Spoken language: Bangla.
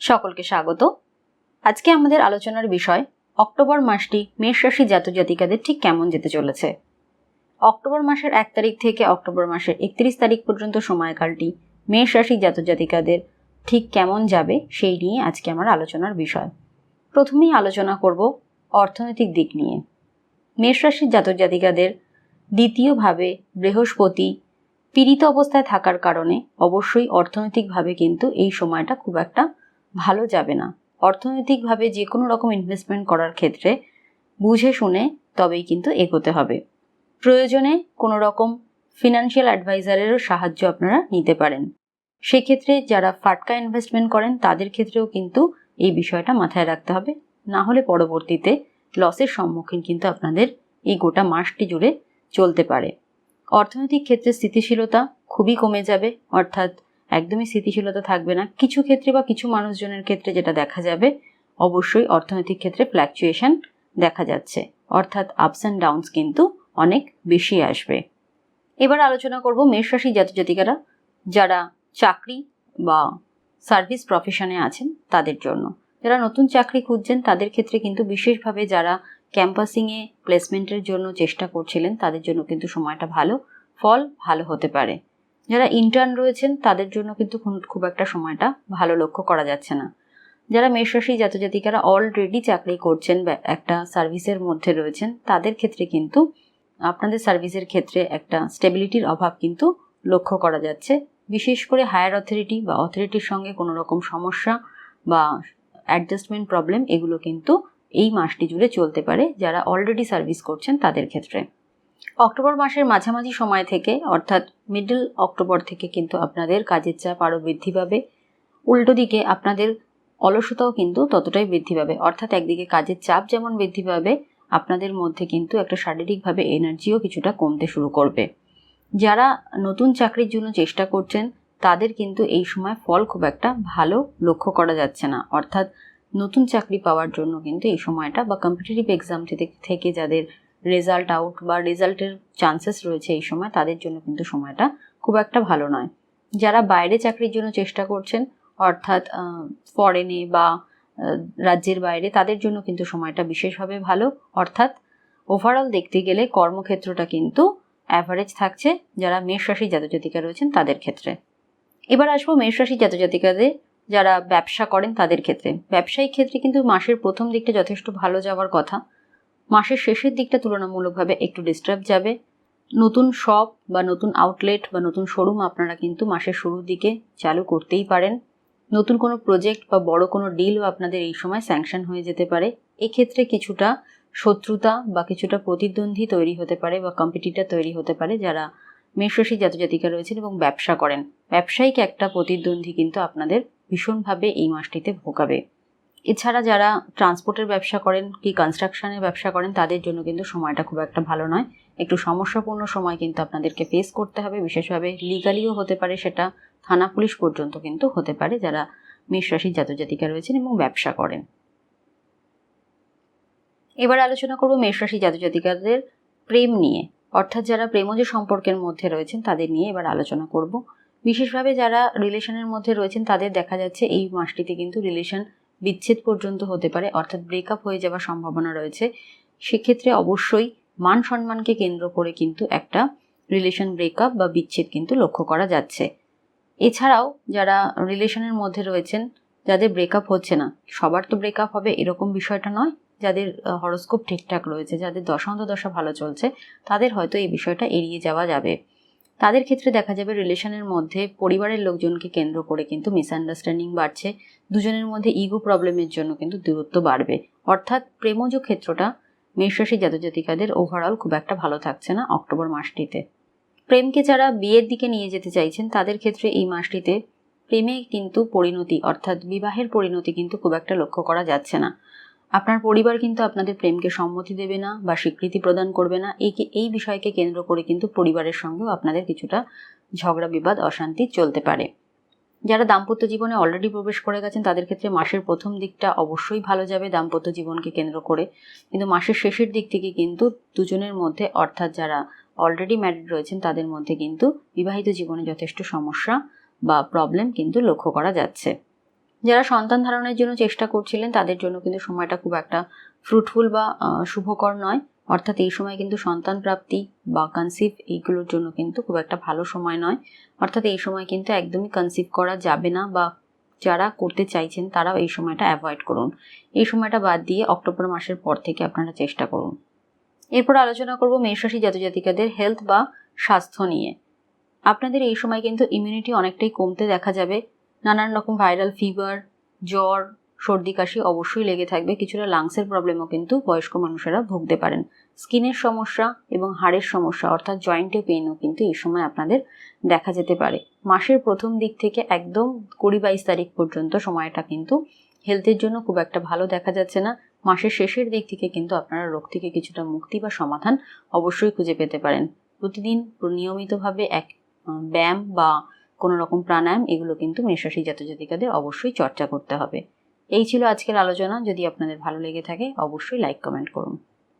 সকলকে স্বাগত। আজকে আমাদের আলোচনার বিষয়, অক্টোবর মাসটি মেষ রাশি জাতক জাতিকাদের ঠিক কেমন যেতে চলেছে? অক্টোবর মাসের এক তারিখ থেকে অক্টোবর মাসের একত্রিশ তারিখ পর্যন্ত সময়কালটি মেষ রাশি জাতক জাতিকাদের ঠিক কেমন যাবে সেই নিয়ে আজকে আমার আলোচনার বিষয়। প্রথমেই আলোচনা করব অর্থনৈতিক দিক নিয়ে। মেষ রাশির জাতক জাতিকাদের দ্বিতীয়ভাবে বৃহস্পতি পীড়িত অবস্থায় থাকার কারণে অবশ্যই অর্থনৈতিকভাবে কিন্তু এই সময়টা খুব একটা ভালো যাবে না। অর্থনৈতিকভাবে যে কোনো রকম ইনভেস্টমেন্ট করার ক্ষেত্রে বুঝে শুনে তবেই কিন্তু এগোতে হবে। প্রয়োজনে কোনো রকম ফিনান্সিয়াল অ্যাডভাইজারেরও সাহায্য আপনারা নিতে পারেন। সেক্ষেত্রে যারা ফাটকা ইনভেস্টমেন্ট করেন, তাদের ক্ষেত্রেও কিন্তু এই বিষয়টা মাথায় রাখতে হবে। না হলে পরবর্তীতে লসের সম্মুখীন কিন্তু আপনাদের এই গোটা মাসটি জুড়ে চলতে পারে। অর্থনৈতিক ক্ষেত্রে স্থিতিশীলতা খুবই কমে যাবে, অর্থাৎ একদমই স্থিতিশীলতা থাকবে না। কিছু ক্ষেত্রে বা কিছু মানুষজনের ক্ষেত্রে যেটা দেখা যাবে, অবশ্যই অর্থনৈতিক ক্ষেত্রে ফ্ল্যাকচুয়েশন দেখা যাচ্ছে। অর্থাৎ আপস অ্যান্ড ডাউনস কিন্তু অনেক বেশি আসবে। এবার আলোচনা করব মেষ রাশি জাতিকারা যারা চাকরি বা সার্ভিস প্রফেশনে আছেন তাদের জন্য। যারা নতুন চাকরি খুঁজছেন তাদের ক্ষেত্রে কিন্তু বিশেষভাবে যারা ক্যাম্পাসিংয়ে প্লেসমেন্টের জন্য চেষ্টা করছিলেন তাদের জন্য কিন্তু সময়টা ভালো, ফল ভালো হতে পারে। যারা ইন্টার্ন রয়েছেন, তাদের জন্য কিন্তু খুব একটা সময়টা ভালো লক্ষ্য করা যাচ্ছে না। যারা মেষরাশি জাতজাতিকারা অলরেডি চাকরি করছেন বা একটা সার্ভিসের মধ্যে রয়েছেন, তাদের ক্ষেত্রে কিন্তু আপনাদের সার্ভিসের ক্ষেত্রে একটা স্টেবিলিটির অভাব কিন্তু লক্ষ্য করা যাচ্ছে। বিশেষ করে হায়ার অথরিটি বা অথরিটির সঙ্গে কোনো রকম সমস্যা বা অ্যাডজাস্টমেন্ট প্রবলেম এগুলো কিন্তু এই মাসটি জুড়ে চলতে পারে, যারা অলরেডি সার্ভিস করছেন তাদের ক্ষেত্রে। অক্টোবর মাসের মাঝামাঝি সময় থেকে, অর্থাৎ মিডল অক্টোবর থেকে কিন্তু আপনাদের কাজের চাপ আরও বৃদ্ধি পাবে। উল্টো দিকে আপনাদের অলসতাও কিন্তু ততটাই বৃদ্ধি পাবে। অর্থাৎ একদিকে কাজের চাপ যেমন বৃদ্ধি পাবে, আপনাদের মধ্যে কিন্তু একটা শারীরিকভাবে এনার্জিও কিছুটা কমতে শুরু করবে। যারা নতুন চাকরির জন্য চেষ্টা করছেন, তাদের কিন্তু এই সময় ফল খুব একটা ভালো লক্ষ্য করা যাচ্ছে না। অর্থাৎ নতুন চাকরি পাওয়ার জন্য কিন্তু এই সময়টা বা কম্পিটিটিভ এক্সাম থেকে যাদের রেজাল্ট আউট বা রেজাল্টের চান্সেস রয়েছে এই সময়, তাদের জন্য কিন্তু সময়টা খুব একটা ভালো নয়। যারা বাইরে চাকরির জন্য চেষ্টা করছেন, অর্থাৎ ফরেনে বা রাজ্যের বাইরে, তাদের জন্য কিন্তু সময়টা বিশেষভাবে ভালো। অর্থাৎ ওভারঅল দেখতে গেলে কর্মক্ষেত্রটা কিন্তু অ্যাভারেজ থাকছে, যারা মেষ রাশি জাতজাতিকা রয়েছেন তাদের ক্ষেত্রে। এবার আসব মেষ রাশি জাতজাতিকাদের, যারা ব্যবসা করেন তাদের ক্ষেত্রে। ব্যবসায়িক ক্ষেত্রে কিন্তু মাসের প্রথম দিকটা যথেষ্ট ভালো যাওয়ার কথা। মাসের শেষের দিকটা তুলনামূলকভাবে একটু ডিস্টার্ব যাবে। নতুন শপ বা নতুন আউটলেট বা নতুন শোরুম আপনারা কিন্তু মাসের শুরুর দিকে চালু করতেই পারেন। নতুন কোনো প্রজেক্ট বা বড় কোনো ডিলও আপনাদের এই সময় স্যাংশন হয়ে যেতে পারে। এক্ষেত্রে কিছুটা শত্রুতা বা কিছুটা প্রতিদ্বন্দ্বী তৈরি হতে পারে বা কম্পিটিটার তৈরি হতে পারে যারা মেষরাশি জাতজাতিকা রয়েছেন এবং ব্যবসা করেন। ব্যবসায়িক একটা প্রতিদ্বন্দ্বী কিন্তু আপনাদের ভীষণভাবে এই মাসটিতে ভোগাবে। এছাড়া যারা ট্রান্সপোর্টের ব্যবসা করেন কি কনস্ট্রাকশনের ব্যবসা করেন, তাদের জন্য কিন্তু সময়টা খুব একটা ভালো নয়। একটু সমস্যাপূর্ণ সময় কিন্তু আপনাদেরকে ফেস করতে হবে। বিশেষভাবে লিগালিও হতে পারে সেটা, থানা পুলিশ পর্যন্ত কিন্তু হতে পারে যারা মেষ রাশির জাতজাতিকা রয়েছেন এবং ব্যবসা করেন। এবার আলোচনা করব মেষ রাশি জাতজাতিকাদের প্রেম নিয়ে। অর্থাৎ যারা প্রেমজ সম্পর্কের মধ্যে রয়েছেন, তাদের নিয়ে এবার আলোচনা করব। বিশেষভাবে যারা রিলেশনের মধ্যে রয়েছেন, তাদের দেখা যাচ্ছে এই মাসটিতে কিন্তু রিলেশন বিচ্ছেদ পর্যন্ত হতে পারে, অর্থাৎ ব্রেকআপ হয়ে যাওয়ার সম্ভাবনা রয়েছে, সেক্ষেত্রে অবশ্যই মান সম্মানকে কেন্দ্র করে কিন্তু একটা রিলেশন ব্রেকআপ বা বিচ্ছেদ কিন্তু লক্ষ্য করা যাচ্ছে। এছাড়াও যারা রিলেশনের মধ্যে রয়েছেন, যাদের ব্রেকআপ হচ্ছে না, সবার তো ব্রেকআপ হবে এরকম বিষয়টা নয়, যাদের হরস্কোপ ঠিকঠাক রয়েছে, যাদের দশান্ত দশা ভালো চলছে, তাদের হয়তো এই বিষয়টা এড়িয়ে যাওয়া যাবে। তাদের ক্ষেত্রে দেখা যাবে রিলেশনের মধ্যে পরিবারের লোকজনকে কেন্দ্র করে কিন্তু মিসআন্ডারস্ট্যান্ডিং বাড়ছে। দুজনের মধ্যে ইগো প্রবলেমের জন্য কিন্তু দূরত্ব বাড়বে। অর্থাৎ প্রেমজ ক্ষেত্রটা মেষরাশি জাতজাতিকাদের ওভারঅল খুব একটা ভালো থাকছে না অক্টোবর মাসটিতে। প্রেমকে যারা বিয়ের দিকে নিয়ে যেতে চাইছেন, তাদের ক্ষেত্রে এই মাসটিতে প্রেমে কিন্তু পরিণতি অর্থাৎ বিবাহের পরিণতি কিন্তু খুব একটা লক্ষ্য করা যাচ্ছে না। আপনার পরিবার কিন্তু আপনাদের প্রেমকে সম্মতি দেবে না বা স্বীকৃতি প্রদান করবে না। এই এই বিষয়কে কেন্দ্র করে কিন্তু পরিবারের সঙ্গেও আপনাদের কিছুটা ঝগড়া, বিবাদ, অশান্তি চলতে পারে। যারা দাম্পত্য জীবনে অলরেডি প্রবেশ করে গেছেন, তাদের ক্ষেত্রে মাসের প্রথম দিকটা অবশ্যই ভালো যাবে দাম্পত্য জীবনকে কেন্দ্র করে। কিন্তু মাসের শেষের দিক থেকে কিন্তু দুজনের মধ্যে, অর্থাৎ যারা অলরেডি ম্যারিড রয়েছেন, তাদের মধ্যে কিন্তু বিবাহিত জীবনে যথেষ্ট সমস্যা বা প্রবলেম কিন্তু লক্ষ্য করা যাচ্ছে। যারা সন্তান ধারণের জন্য চেষ্টা করছিলেন, তাদের জন্য কিন্তু সময়টা খুব একটা ফ্রুটফুল বা শুভকর নয়। অর্থাৎ এই সময় কিন্তু সন্তান প্রাপ্তি বা কনসিভ এইগুলোর জন্য কিন্তু খুব একটা ভালো সময় নয়। অর্থাৎ এই সময় কিন্তু একদমই কনসিভ করা যাবে না বা যারা করতে চাইছেন, তারাও এই সময়টা অ্যাভয়েড করুন। এই সময়টা বাদ দিয়ে অক্টোবর মাসের পর থেকে আপনারা চেষ্টা করুন। এরপর আলোচনা করব মেষরাশি জাতজাতিকাদের হেলথ বা স্বাস্থ্য নিয়ে। আপনাদের এই সময় কিন্তু ইমিউনিটি অনেকটাই কমতে দেখা যাবে। নানান রকম ভাইরাল ফিভার জ্বর, সর্দি, কাশি অবশ্যই লেগে থাকবে। কিছুটা লাংসের প্রবলেমও কিন্তু বয়স্ক মানুষেরা ভুগতে পারেন। স্কিনের সমস্যা এবং হাড়ের সমস্যা অর্থাৎ জয়েন্টে পেনও কিন্তু এই সময় আপনাদের দেখা যেতে পারে। মাসের প্রথম দিক থেকে একদম কুড়ি বাইশ তারিখ পর্যন্ত সময়টা কিন্তু হেলথের জন্য খুব একটা ভালো দেখা যাচ্ছে না। মাসের শেষের দিক থেকে কিন্তু আপনারা রোগ থেকে কিছুটা মুক্তি বা সমাধান অবশ্যই খুঁজে পেতে পারেন। প্রতিদিন নিয়মিতভাবে এক ব্যায়াম বা কোনো রকম প্রাণায়াম, এগুলো কিন্তু মেষরাশি জাতজাতিকাদের অবশ্যই চর্চা করতে হবে। এই ছিল আজকের আলোচনা। যদি আপনাদের ভালো লেগে থাকে, অবশ্যই লাইক কমেন্ট করুন।